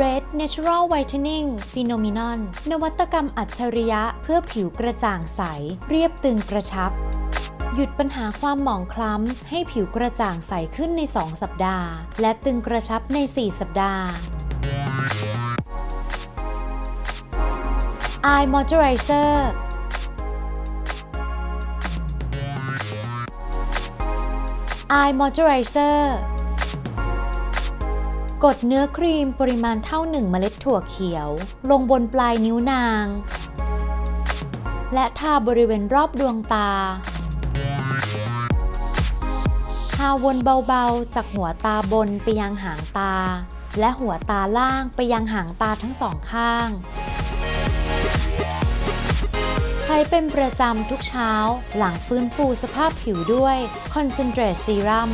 Red Natural Whitening Phenomenon นวัตกรรมอัจฉริยะเพื่อผิวกระจ่างใส เรียบตึงกระชับ หยุดปัญหาความหมองคล้ำ ให้ผิวกระจ่างใสขึ้นใน 2 สัปดาห์ และตึงกระชับใน 4 สัปดาห์ Eye Moisturizer Eye Moisturizer กดเนื้อครีมปริมาณเท่า1เมล็ดถั่วเขียว ลงบนปลายนิ้วนาง และทาบริเวณรอบดวงตา ทาวนเบาๆ จากหัวตาบนไปยังหางตา และหัวตาล่างไปยังหางตาทั้งสองข้าง ใช้เป็นประจำทุกเช้าหลังฟื้นฟูสภาพผิวด้วย Concentrate Serum